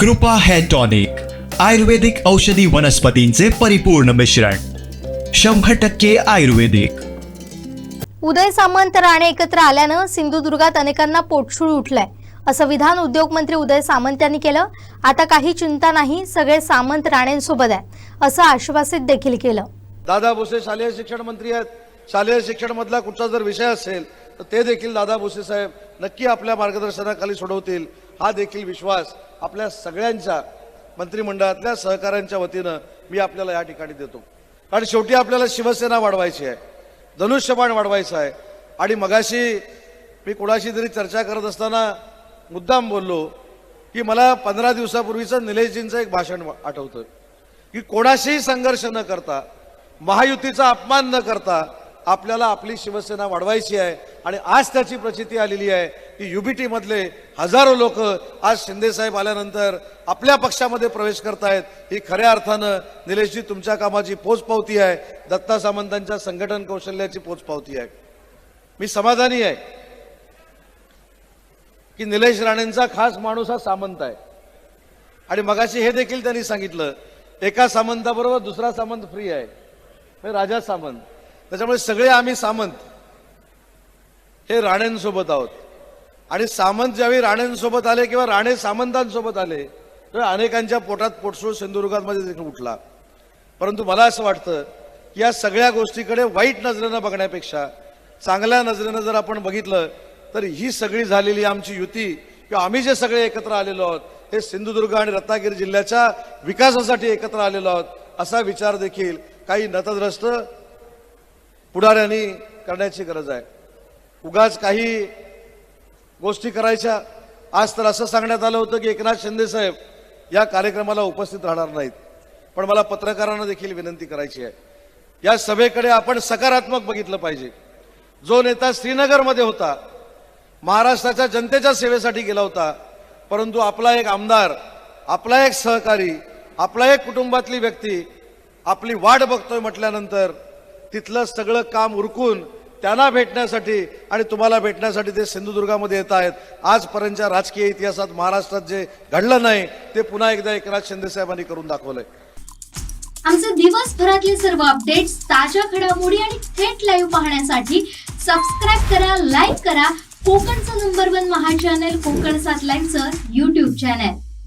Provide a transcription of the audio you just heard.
कृपा hair tonic आयुर्वेदिक औषधी वनस्पतींचे परिपूर्ण मिश्रण शंभर टक्के आयुर्वेदिक. उदय सामंत राणे एकत्र आल्यानं सिंधुदुर्गात अनेकांना पोटशूळ उठलंय. असं विधान उद्योगमंत्री उदय सामंत यांनी केलं. आता काही चिंता नाही सगळे सामंत राणेंसोबत आहे असं आश्वासित देखील केलं. दादा भुसे शालेय शिक्षण मंत्री आहेत. शालेय शिक्षण मधला कुठचा जर विषय असेल तर ते देखील दादा भुसे साहेब नक्की आपल्या मार्गदर्शनाखाली सोडवतील. हा देखील विश्वास. आपल्या सगळ्यांच्या मंत्रिमंडळातल्या सहकाऱ्यांच्या वतीनं मी आपल्याला या ठिकाणी देतो. कारण शेवटी आपल्याला शिवसेना वाढवायची आहे धनुष्यबाण वाढवायचं आहे. आणि मगाशी मी कुणाशी तरी चर्चा करत असताना मुद्दाम बोललो की मला पंधरा दिवसापूर्वीचं निलेशजींचं एक भाषण आठवतं. की कोणाशीही संघर्ष न करता महायुतीचा अपमान न करता आपल्याला आपली शिवसेना वाढवायची आहे आणि आज त्याची प्रचिती आलेली आहे. की बी टीमधले हजारो लोक आज शिंदेसाहेब आल्यानंतर आपल्या पक्षामध्ये प्रवेश करतायत. ही खऱ्या अर्थानं निलेशजी तुमच्या कामाची पोचपावती आहे. दत्ता सामंतांच्या संघटन कौशल्याची पोचपावती आहे. मी समाधानी आहे की निलेश राणेंचा खास माणूस हा सामंत आहे. आणि मगाशी हे देखील त्यांनी सांगितलं एका सामंताबरोबर दुसरा सामंत फ्री आहे. राजा सामंत. त्याच्यामुळे सगळे आम्ही सामंत. हे राणेंसोबत आहोत. आणि सामंत ज्यावेळी राणेंसोबत आले किंवा राणे सामंतांसोबत आले तर अनेकांच्या पोटात पोटसूळ सिंधुदुर्गामध्ये देखील उठला. परंतु मला असं वाटतं की या सगळ्या गोष्टीकडे वाईट नजरेनं बघण्यापेक्षा चांगल्या नजरेनं जर आपण बघितलं तर ही सगळी झालेली आमची युती किंवा आम्ही जे सगळे एकत्र आलेलो आहोत हे सिंधुदुर्ग आणि रत्नागिरी जिल्ह्याच्या विकासासाठी एकत्र आलेलो आहोत असा विचार देखील काही नतद्रस्त पुढाऱ्यांनी करण्याची गरज आहे. उगाच काही गोष्टी करायच्या. आज तर असं सांगण्यात आलं होतं की एकनाथ शिंदे साहेब या कार्यक्रमाला उपस्थित राहणार नाहीत. पण मला पत्रकारांना देखील विनंती करायची आहे. या सभेकडे आपण सकारात्मक बघितलं पाहिजे. जो नेता श्रीनगरमध्ये होता महाराष्ट्राच्या जनतेच्या सेवेसाठी गेला होता परंतु आपला एक आमदार आपला एक सहकारी आपला एक कुटुंबातली व्यक्ती आपली वाट बघतोय म्हटल्यानंतर तिथलं सगळं काम उरकून त्यांना भेटण्यासाठी आणि तुम्हाला भेटण्यासाठी ते सिंधुदुर्गामध्ये येत आहेत. आजपर्यंतच्या राजकीय इतिहासात महाराष्ट्रात जे घडलं नाही ते पुन्हा एकदा एकनाथ शिंदे साहेबांनी करून दाखवलंय. आमचे दिवसभरातले सर्व अपडेट्स ताज्या घडामोडी आणि थेट लाईव्ह पाहण्यासाठी सबस्क्राईब करा लाईक करा. कोकणचं नंबर वन महा चॅनल कोकण सात लाईनचं युट्यूब चॅनल